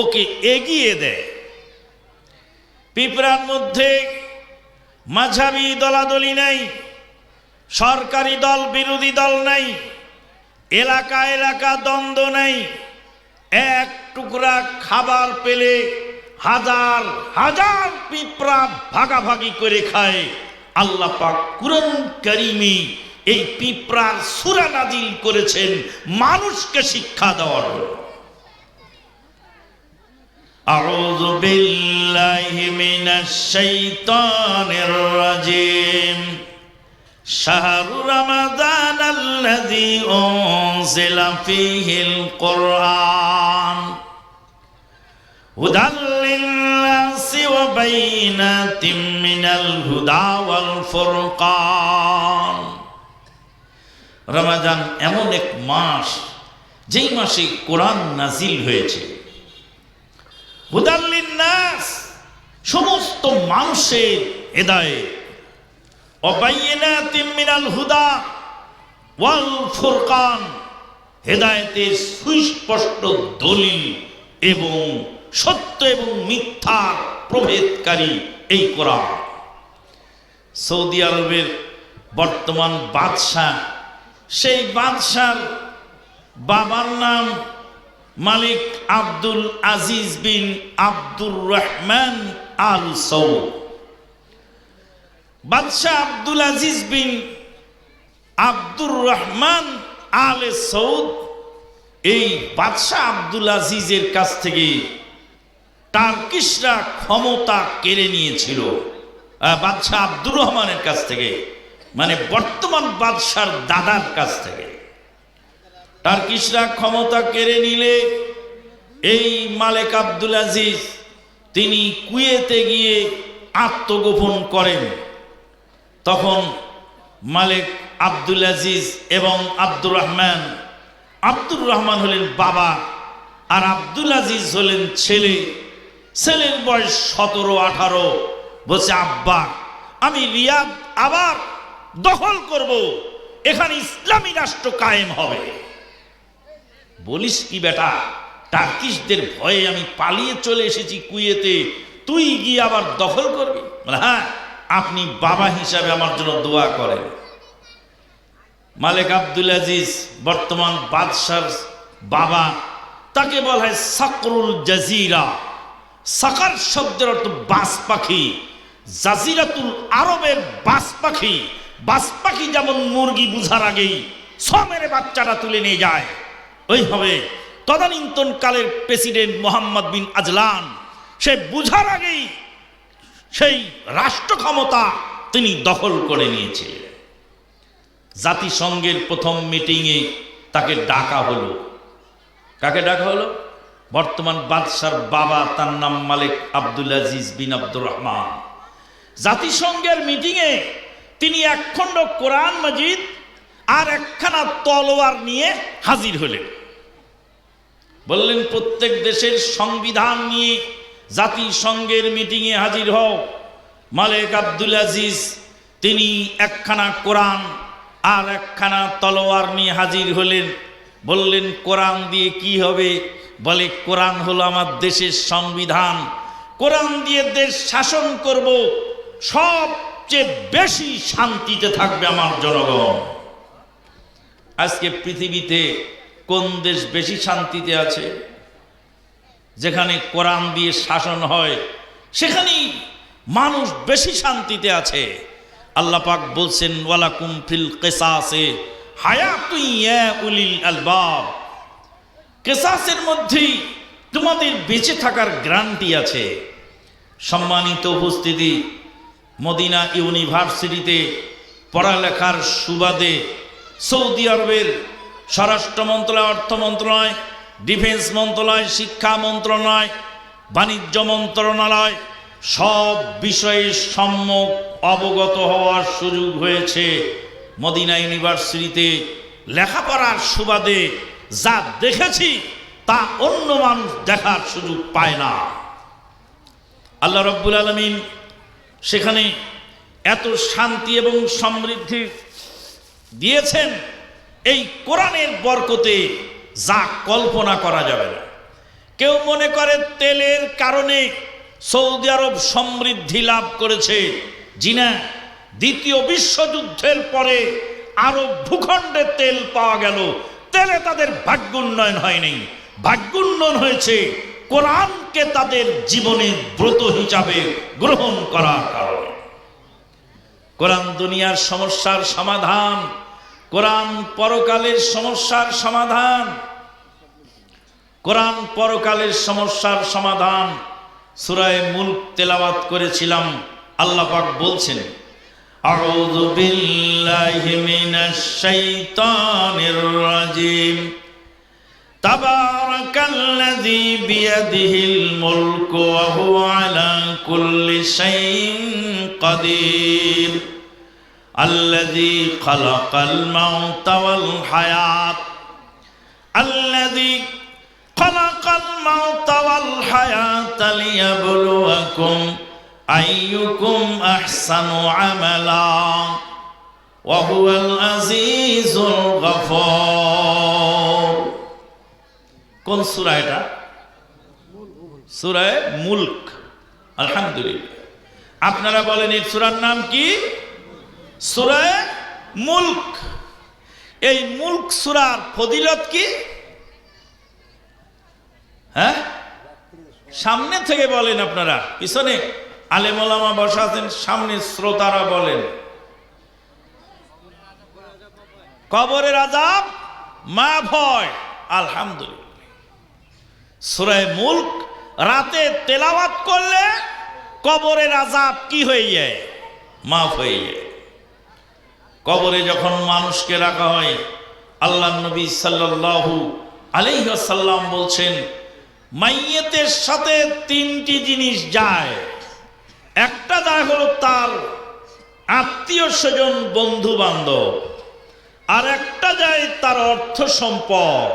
ওকে এগিয়ে দেয়। পিঁপড়ার মধ্যে মাঝাবি দলাদলি নেই, সরকারি দল, বিরোধী দল নাই, এলাকা এলাকা দ্বন্দ্ব নেই। এক টুকরা খাবার পেলে হাজার হাজার পিঁপড়া ভাগাভাগি করে খায়। আল্লাহ পাক কুরআন কারিমে এই পিঁপড়ার সুরা নাজিল করেছেন, মানুষকে শিক্ষা দেওয়ার জন্য। أعوذ بالله من الشيطان الرجيم شهر رمضان الذي أنزل فيه القرآن هدى للناس وبينات من الهدى والفرقان রমাজান এমন এক মাস যেই মাসে কোরআন নাজিল হয়েছে হুদাল্লিন নাস সমস্ত মানুষের হেদায়ে। অবাইনাতিম মিনাল হুদা ওয়াল ফুরকান, হেদায়েতের সুস্পষ্ট দলিল এবং সত্য এবং মিথ্যা প্রভেদকারী এই কোরআন। সৌদি আরবের বর্তমান বাদশাহ, সেই বাদশার বাবার নাম মালিক আব্দুল আজিজ বিন আব্দুর রহমান আল সৌদ বাদশাহ আব্দুল আজিজ বিন আব্দুর রহমান আল সৌদ এই বাদশাহ আব্দুল আজিজের কাছ থেকে টার্কিশরা ক্ষমতা কেড়ে নিয়েছিল বাদশাহ আব্দুর রহমানের কাছ থেকে মানে বর্তমান বাদশার দাদার কাছ থেকে। টার্কিশরা ক্ষমতা কেড়ে নিলে এই মালেক আব্দুল আজিজ তিনি কুয়েতে গিয়ে আত্মগোপন করেন। তখন মালেক আব্দুল আজিজ এবং আব্দুর রহমান আব্দুর রহমান হলেন বাবা আর আব্দুল আজিজ হলেন ছেলে। ছেলের বয়স সতেরো, আঠারো। বলছে, আব্বা, আমি রিয়াদ আবার দখল করব। এখানে ইসলামী রাষ্ট্র কায়েম হবে। বলিস কি বেটা? টার্কিশদের ভয়ে আমি পালিয়ে চলে এসেছি কুয়েতে। তুই গিয়ে আবার দখল করবি? হ্যাঁ আপনি বাবা হিসাবে আমার জন্য দোয়া করেন। মালিক আব্দুল আজিজ, বর্তমান বাদশার বাবা, তাকে বলা হয় সাকরুল জাজিরা। সাকার শব্দের অর্থ বাস পাখি। জাজিরাতুল আরবের বাস পাখি। বাস পাখি যেমন মুরগি বুঝার আগেই সমের বাচ্চাটা তুলে নিয়ে যায়। ওইভাবে তদানীন্তন কালের প্রেসিডেন্ট মোহাম্মদ বিন আজলান, সে বুঝার আগেই সেই রাষ্ট্র ক্ষমতা তিনি দখল করে নিয়েছিলেন। জাতিসংঘের প্রথম মিটিংয়ে তাকে ডাকা হলো। কাকে ডাকা হলো? বর্তমান বাদশার বাবা, তার নাম মালিক আব্দুল আজিজ বিন আব্দুর রহমান। জাতিসংঘের মিটিংয়ে তিনি একখণ্ড কোরআন মজিদ আর একখানা তলোয়ার নিয়ে হাজির হলেন। বললেন, প্রত্যেক দেশের সংবিধান নিয়ে জাতিসংঘের মিটিংয়ে হাজির হও। মালিক আব্দুল আজিজ, তিনি একখানা কোরআন আর একখানা তলোয়ার নিয়ে হাজির হলেন। বললেন, কোরআন দিয়ে কি হবে? বলে, কোরআন হলো আমার দেশের সংবিধান। কোরআন দিয়ে দেশ শাসন করব। সবচেয়ে বেশি শান্তিতে থাকবে আমার জনগণ। আজকে পৃথিবীতে কোন দেশ বেশি শান্তিতে আছে? যেখানে কোরআন দিয়ে শাসন হয়, সেখানেই মানুষ বেশি শান্তিতে আছে। আল্লাহ পাক বলছেন, ওয়ালাকুম ফিল ইয়া উলিল আলবাব। কেসাসের মধ্যেই তোমাদের বেঁচে থাকার গ্যারান্টি আছে। সম্মানিত উপস্থিতি, মদিনা ইউনিভার্সিটিতে পড়ালেখার সুবাদে সৌদি আরবের স্বরাষ্ট্র মন্ত্রণালয়, অর্থ মন্ত্রণালয়, ডিফেন্স মন্ত্রণালয়, শিক্ষা মন্ত্রণালয়, বাণিজ্য মন্ত্রণালয়, সব বিষয়ে সম্যক অবগত হওয়ার সুযোগ হয়েছে। মদিনা ইউনিভার্সিটিতে লেখাপড়ার সুবাদে যা দেখেছি, তা অন্য মানুষ দেখার সুযোগ পায় না। আল্লাহ রব্বুল আলমিন সেখানে এত শান্তি এবং সমৃদ্ধি দিয়েছেন এই কোরআনের বরকতে যা কল্পনা করা যাবে না। কেউ মনে করে তেলের কারণে সৌদি আরব সমৃদ্ধি লাভ করেছে জিনা দ্বিতীয় বিশ্বযুদ্ধের পরে আরব ভূখণ্ডে তেল পাওয়া গেল। তেলে তাদের ভাগ্য উন্নয়ন হয়নি। ভাগ্য উন্নয়ন হয়েছে কোরআনকে তাদের জীবনের ব্রত হিসাবে গ্রহণ করার কারণে। কোরআন দুনিয়ার সমস্যার সমাধান কোরআন পরকালের সমস্যার সমাধান। কোরআন পরকালের সমস্যার সমাধান। সুরায় মুল্ক তেলাওয়াত করেছিলাম, আল্লাহ পাক বলছেন আউযু বিল্লাহি মিনাশ শাইতানির রাজিম। তাবারাকাল্লাযী বিয়াদিহিল মুলকু ওয়া হুয়া আলা কুল্লি শাইইন কাদির। الذي خلق الموت والحياة الذي خلق الموت والحياة ليبلوكم أيكم أحسن عملا وهو العزيز الغفور কোন সূরা এটা সূরায়ে মুলক আলহামদুলিল্লাহ আপনারা বলেন এই সূরার নাম কি সুরায় মুলক। এই মুলক সুরার ফজিলত কি? হ্যাঁ? সামনে থেকে বলেন আপনারা। পিছনে আলেমলামা বসা আছেন, সামনে শ্রোতারা বলেন। কবরের আজাব মা ভয়, আলহামদুলিল্লাহ। সুরায় মুলক, রাতে তেলাওয়াত করলে কবরের আজাব কি হয়ে যায়? মাফ হয়ে যায়। কবরে যখন মানুষকে রাখা হয়, আল্লাহ নবী সাল্লাল্লাহু আলাইসাল্লাম বলছেন, মাইয়েতের সাথে তিনটি জিনিস যায়। একটা যায় হলো তার আত্মীয় স্বজন বন্ধু বান্ধব আর একটা যায় তার অর্থ সম্পদ,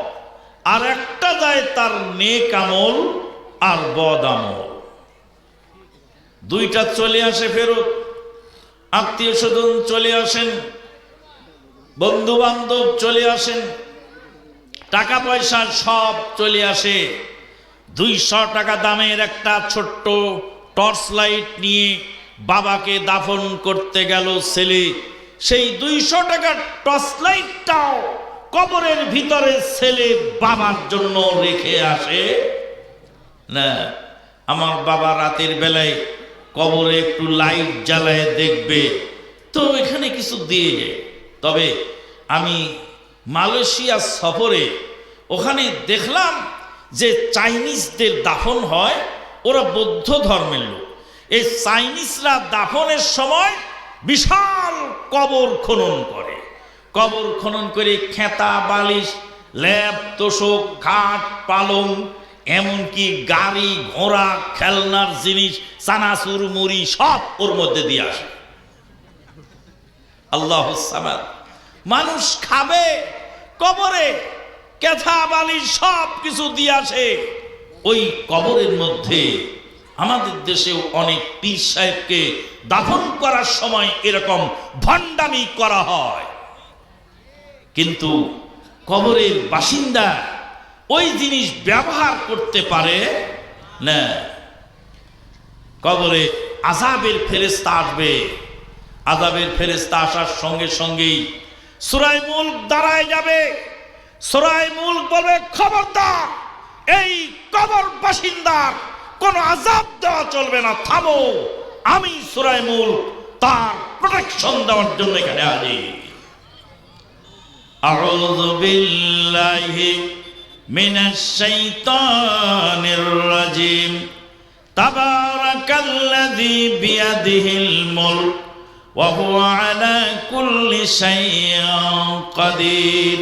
আর একটা যায় তার নেক আমল আর বদ আমল। দুইটা চলে আসে ফেরত আত্মীয় স্বজন চলে আসেন বন্ধু বান্ধব চলে আসেন, টাকা পয়সা সব চলে আসে। দুইশো টাকা দামের একটা ছোট্ট টর্চ লাইট নিয়ে বাবাকে দাফন করতে গেল ছেলে। সেই দুইশো টাকার টর্চ লাইটটাও কবরের ভিতরে ছেলে বাবার জন্য রেখে আসে। না, আমার বাবা রাতের বেলায় কবরে একটু লাইট জ্বালায় দেখবে। তো এখানে কিছু দিয়ে যায়। তবে আমি মালয়েশিয়া সফরে ওখানে দেখলাম যে চাইনিজদের দাফন হয়, ওরা বৌদ্ধ ধর্মের লোক। এই চাইনিজরা দাফনের সময় বিশাল কবর খনন করে। কবর খনন করে খেতা, বালিশ, ল্যাব, তোষক, ঘাট, পালং এমনকি গাড়ি, ঘোড়া, খেলনার জিনিস, চানাচুর, মুড়ি, সব ওর মধ্যে দিয়ে আসে। আল্লাহ মানুষ খাবে, কবরে কেথা বালিশ সব কিছু দিয়ে আসে। ওই কবরের মধ্যে আমাদের দেশেও অনেক পীর সাহেবকে দাফন করার সময় এরকম ভণ্ডামি করা হয়। কিন্তু কবরের বাসিন্দা ওই জিনিস ব্যবহার করতে পারে না। কবরে আজাবের ফেরেস্তা আসবে। আজাবের ফেরেস্তা আসার সঙ্গে সঙ্গেই সুরাই মুল্ক দাঁড়ায় যাবে। সুরাই মুল্ক বলবে, খবরদার, এই কবর বাসিন্দার কোন আজাব দেওয়া চলবে না, থামো। আমি সুরাই মুল্ক তার প্রোটেকশন দেওয়ার জন্য এখানে আজি আউযু বিল্লাহি من الشيطان الرجيم تبارك الذي بيده الملك وهو على كل شيء قدير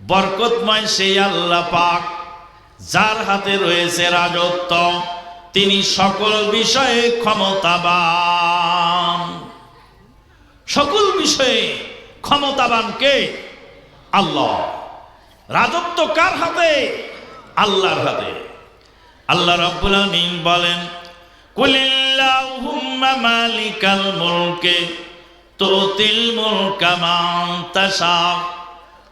বরকতময় সেই আল্লাহ পাক যার হাতে রয়েছে রাজত্ব তিনি সকল বিষয়ে ক্ষমতাবান সকল বিষয়ে ক্ষমতাবান কে আল্লাহ রাজত্ব কার হাতে? আল্লাহর হাতে। আল্লাহ রাব্বুল আলামিন বলেন, কুলিল্লাহুম্মা মালিকাল মুলকে তুতিল মুলকা মান তাশা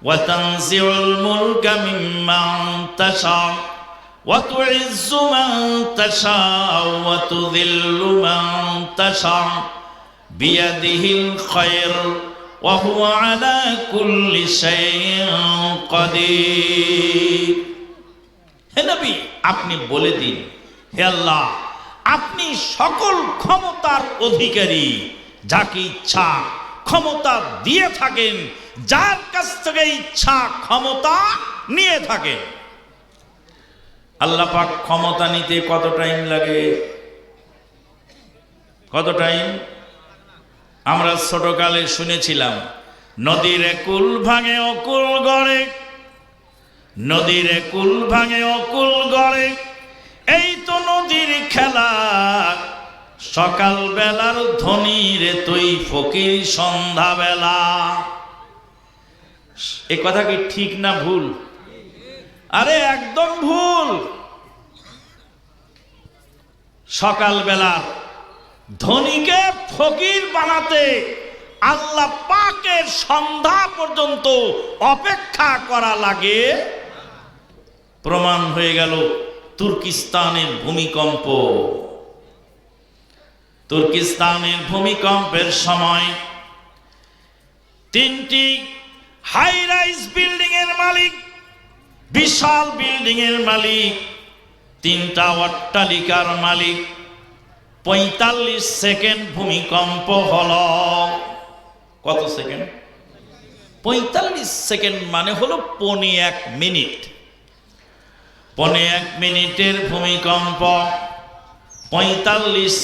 ওয়া তানজিউল মুলকা মিম্মান তাশা ওয়া তুইজ্জু মান তাশা ওয়া তুযিল্লু মান তাশা বিয়াদিহিল খায়র। وهو على كل شيء قدير হে নবী আপনি বলে দিন হে আল্লাহ আপনি সকল ক্ষমতার অধিকারী যাকে ইচ্ছা ক্ষমতা দিয়ে থাকেন যার কাছ থেকে ইচ্ছা ক্ষমতা নিয়ে থাকেন আল্লাহ পাক ক্ষমতা নিতে কত টাইম লাগে কত টাইম আমরা ছোটকালে শুনেছিলাম, নদীর কুল ভাঙে অকুল গড়ে। নদীর কুল ভাঙে অকুল গড়ে। এই তো নদীর খেলা সকাল বেলার ধনির তুই ফকির সন্ধ্যা বেলা এ কথা কি ঠিক না ভুল? আরে একদম ভুল। সকাল বেলার ধনীকে ফকির বানাতে আল্লাহ পাকের সন্ধ্যা পর্যন্ত অপেক্ষা করা লাগে। প্রমাণ হয়ে গেল তুর্কিস্তানের ভূমিকম্প। তুর্কিস্তানের ভূমিকম্পের সময় তিনটি হাই রাইজ বিল্ডিং এর মালিক, বিশাল বিল্ডিং এর মালিক, তিনটা অট্টালিকার মালিক পঁয়তাল্লিশ সেকেন্ড ভূমিকম্প হল। কত সেকেন্ড? পঁয়তাল্লিশ সেকেন্ড মানে হলো পনে এক মিনিট। পনে এক মিনিটের ভূমিকম্প। পঁয়তাল্লিশ